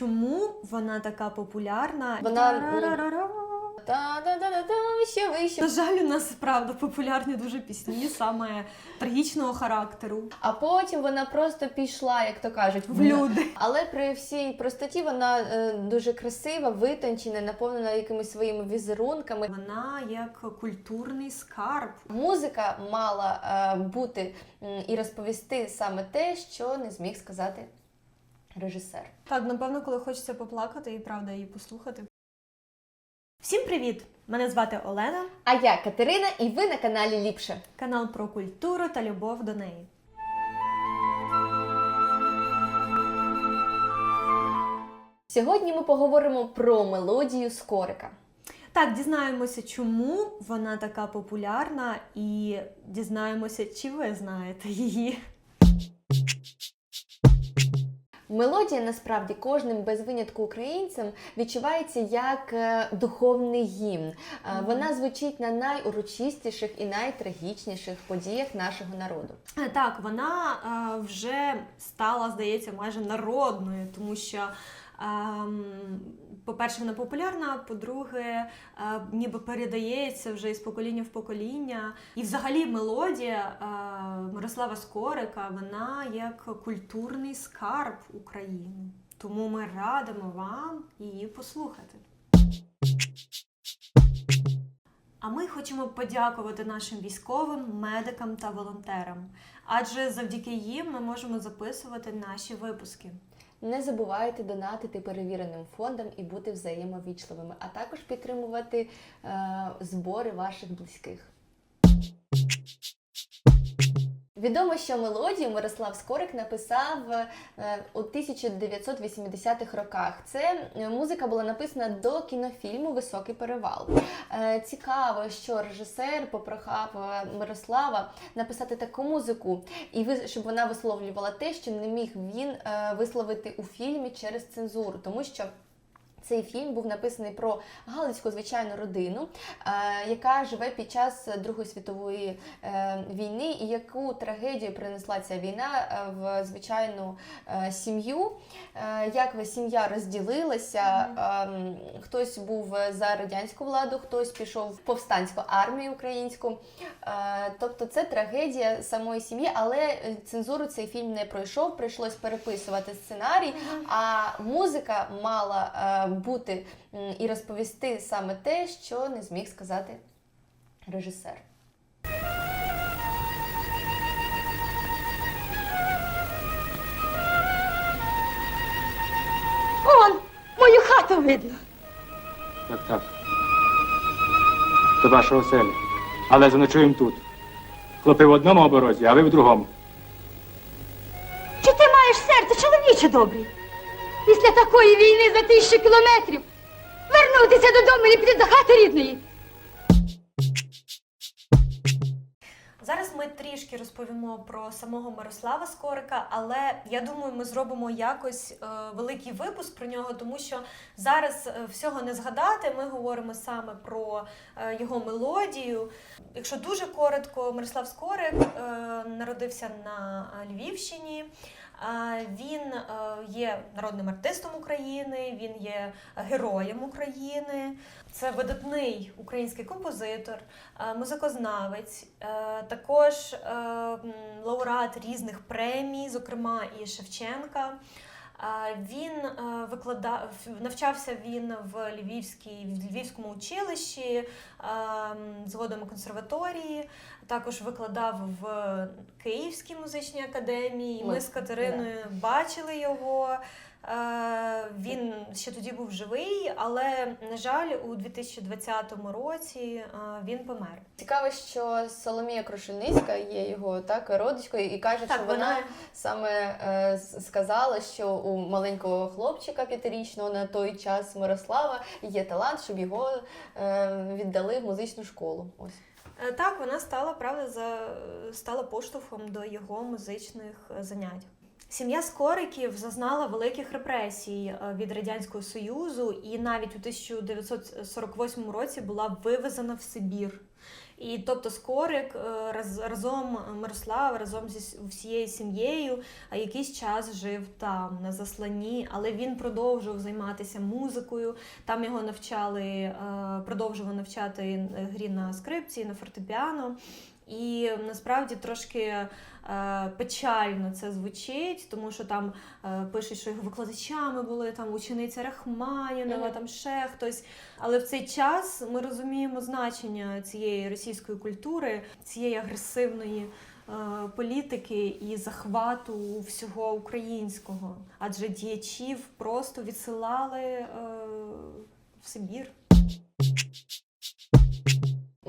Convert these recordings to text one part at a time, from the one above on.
чому вона така популярна. Вона, Тарарарара. Та-да-да-да-да, ще вище. На жаль, у нас правда популярні дуже пісні, саме трагічного характеру. А потім вона просто пішла, як то кажуть, В люди. Але при всій простоті вона е, дуже красива, витончена, наповнена якимись своїми візерунками. Вона як культурний скарб. Музика мала е, бути і розповісти саме те, що не зміг сказати режисер. Так, напевно, коли хочеться поплакати і правда її послухати. Всім привіт! Мене звати Олена, А я Катерина, і ви на каналі Ліпше. канал про культуру та любов до неї. Сьогодні ми поговоримо про мелодію Скорика. Так, дізнаємося, чому вона така популярна, і дізнаємося, чи ви знаєте її. Мелодія насправді кожним без винятку українцем відчувається як е, духовний гімн. Е, Вона звучить на найурочистіших і найтрагічніших подіях нашого народу. Е, Так, вона вже стала, здається, майже народною, тому що, ем, по-перше, вона популярна, по-друге, е, ніби передається вже із покоління в покоління. І взагалі мелодія е, Мирослава Скорика, вона як культурний скарб України. Тому ми радимо вам її послухати. А ми хочемо подякувати нашим військовим, медикам та волонтерам, адже завдяки їм ми можемо записувати наші випуски. Не забувайте донатити перевіреним фондам і бути взаємовічливими, а також підтримувати е, збори ваших близьких. Відомо, що мелодію Мирослав Скорик написав е, у 1980-х роках. Це е, музика була написана до кінофільму Високий перевал. Е, Цікаво, що режисер попрохав Мирослава написати таку музику, і щоб вона висловлювала те, що не міг він висловити у фільмі через цензуру, тому що. Цей фільм був написаний про галицьку звичайну родину, е, яка живе під час Другої світової е, війни, і яку трагедію принесла ця війна е, в звичайну сім'ю. Як сім'я розділилася, ем, хтось був за радянську владу, хтось пішов в повстанську армію українську. Тобто це трагедія самої сім'ї, але цензуру цей фільм не пройшов. Прийшлось переписувати сценарій. А музика мала бути і розповісти саме те, що не зміг сказати режисер. Он, мою хату видно. Так, так. До вашого оселі. Але заночуємо тут. Хлопи в одному оборозі, а ви в другому. Чи ти маєш серце, чоловіче добрий? Після такої війни за тисячу кілометрів вернутися додому і піти до хати рідної. Зараз ми трішки розповімо про самого Мирослава Скорика, але я думаю, ми зробимо якось е, великий випуск про нього, тому що зараз е, всього не згадати. Ми говоримо саме про е, його мелодію. Якщо дуже коротко, Мирослав Скорик е, народився на Львівщині. Він е, є народним артистом України, він є героєм України. Це видатний український композитор, е, музикознавець, е, також лауреат різних премій, зокрема і Шевченка. Він е, викладав, навчався він в Львівській в Львівському училищі, е, згодом у консерваторії. Також викладав в Київській музичній академії. Ми- з Катериною бачили його. Е, Він ще тоді був живий, але на жаль, у 2020 році е, він помер. Цікаво, що Соломія Крушельницька є його так родичкою, і каже, Так, що вона, вона- саме е, сказала, що у маленького хлопчика п'ятирічного на той час Мирослава є талант, щоб його е, віддали в музичну школу. Ось. Так, вона стала правда за стала поштовхом до його музичних занять. Сім'я Скориків зазнала великих репресій е, від радянського союзу, і навіть у 1948 році була вивезена в Сибір. І тобто Скорик е, раз, разом Мирослав разом зі всією сім'єю якийсь час жив там на засланні, але він продовжував займатися музикою. Там його навчали, е, продовжував навчати грі на скрипці, на фортепіано. І насправді трошки е, печально це звучить, тому що там е, пишуть, що його викладачами були там учениця Рахманінова, Мгм. там ще хтось. Але в цей час ми розуміємо значення цієї російської культури, цієї агресивної. е, Політики і захвату всього українського, адже діячів просто відсилали е, в Сибір.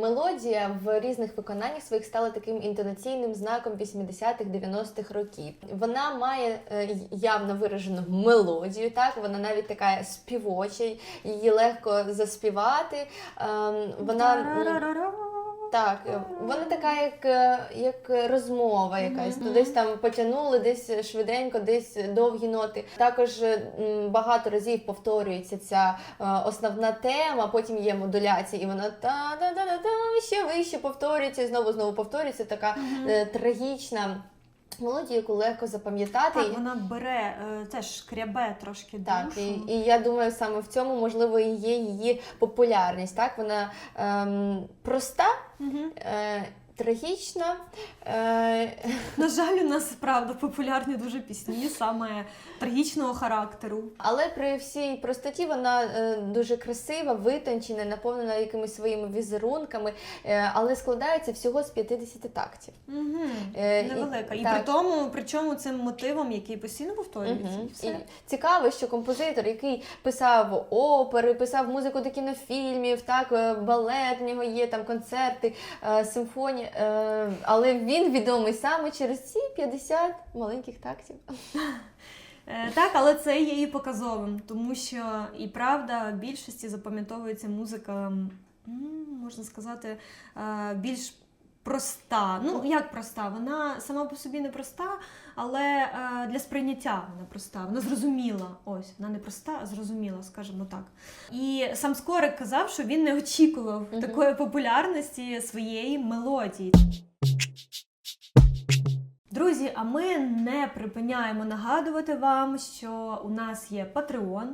Мелодія в різних виконаннях своїх стала таким інтонаційним знаком 80-х, 90-х років. Вона має е, явно виражену мелодію, так вона навіть така співоча, її легко заспівати. Ем, Вона. Так, е, вона така, як, е, як розмова якась. Мгм. То десь там потягнули, десь швиденько, десь довгі ноти. Також е, багато разів повторюється ця основна тема, потім є модуляція, і вона та да да да да ще вище повторюється, і знову знову повторюється. Така е, трагічна мелодія, яку легко запам'ятати. Так, вона бере, теж шкрябе трошки Так, душу. і, і я думаю, саме в цьому можливо і є її популярність. Так, вона ем, проста, Мгм. е, трагічна. Е, На жаль, у нас правда популярні дуже пісні, саме трагічного характеру. але при всій простоті вона е, дуже красива, витончена, наповнена якимись своїми візерунками, е, але складається всього з 50 тактів. Угу. Е, і- Невелика. І, так. при тому, причому цим мотивом, який постійно повторюється. І все. І цікаво, що композитор, який писав опери, писав музику до кінофільмів, так балет, в нього є там концерти, симфонії, але він відомий саме через ці 50 маленьких тактів. Е, Так, але це є і показовим, тому що і правда в більшості запам'ятовується музика, можна сказати, е, більш проста. Ну, як проста? Вона сама по собі не проста, але е, для сприйняття вона проста. Вона зрозуміла. Ось, вона не проста, а зрозуміла, скажімо так. І сам Скорик казав, що він не очікував такої популярності своєї мелодії. Друзі, а ми не припиняємо нагадувати вам, що у нас є Patreon,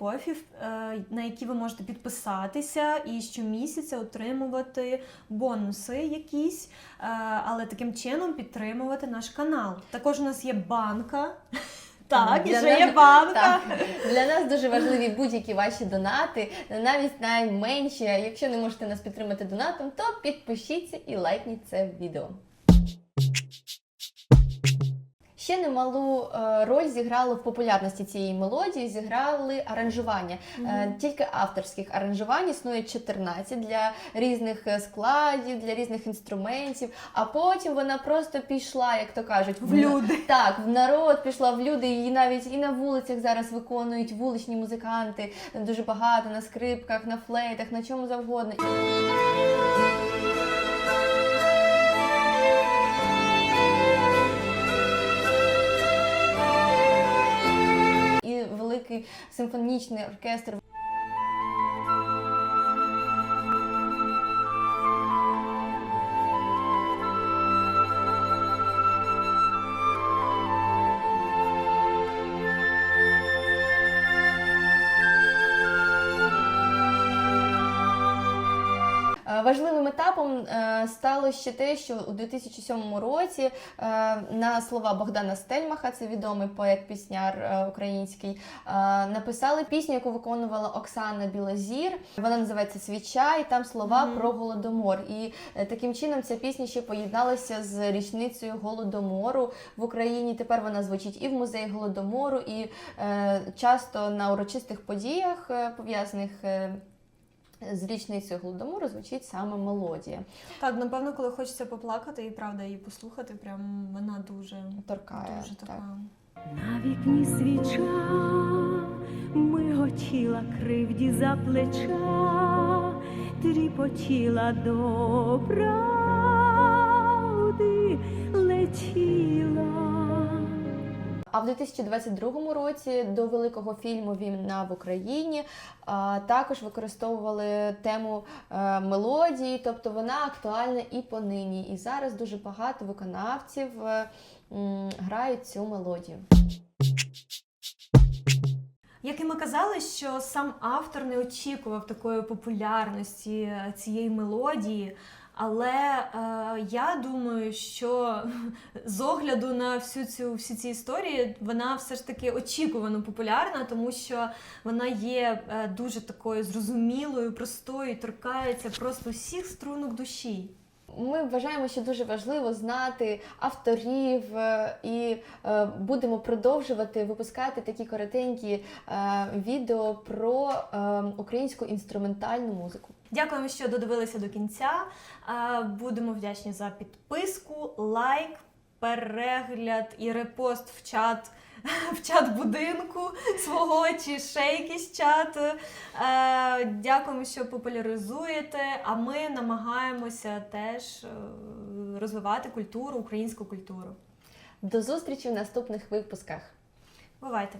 Coffee, е, на які ви можете підписатися і щомісяця отримувати бонуси якісь, е, але таким чином підтримувати наш канал. Також у нас є банка. Так, і ще є банка. Так, для нас дуже важливі будь-які ваші донати, навіть найменші. Якщо не можете нас підтримати донатом, то підпишіться і лайкніть це відео. Ще немалу е, роль зіграло в популярності цієї мелодії, зіграли аранжування. Е, Тільки авторських аранжувань існує 14 для різних е, складів, для різних інструментів. А потім вона просто пішла, як то кажуть, В люди. Так, в народ пішла в люди, її навіть і на вулицях зараз виконують вуличні музиканти дуже багато на скрипках, на флейтах, на чому завгодно. Великий симфонічний оркестр Важливим етапом е, стало ще те, що у 2007 році е, на слова Богдана Стельмаха, це відомий поет-пісняр е, український, написали пісню, яку виконувала Оксана Білозір. Вона називається Свіча, і там слова Мгм. про голодомор. І таким чином ця пісня ще поєдналася з річницею голодомору в Україні. Тепер вона звучить і в музеї голодомору, і часто на урочистих подіях пов'язаних. З річницею голодомору звучить саме мелодія. Так, напевно, коли хочеться поплакати і правда її послухати, прям вона дуже, Торкає. дуже так. На вікні свіча миготіла кривді за плеча, тріпотіла до А в 2022 році до великого фільму Війна в Україні також використовували тему е, мелодії, тобто вона актуальна і понині. І зараз дуже багато виконавців е, грають цю мелодію. Як і ми казали, що сам автор не очікував такої популярності е, цієї мелодії. Але е, я думаю, що з огляду на всю цю всі ці історії вона все ж таки очікувано популярна, тому що вона є е, дуже такою зрозумілою, простою, торкається просто всіх струнок душі. Ми вважаємо, що дуже важливо знати авторів е, і е, будемо продовжувати випускати такі коротенькі відео про українську інструментальну музику. Дякуємо, що додивилися до кінця. Будемо вдячні за підписку, лайк, перегляд і репост в чат. В чат будинку свого чи ще якийсь чат. Дякуємо, що популяризуєте. А ми намагаємося теж е, розвивати культуру, українську культуру. До зустрічі в наступних випусках. Бувайте!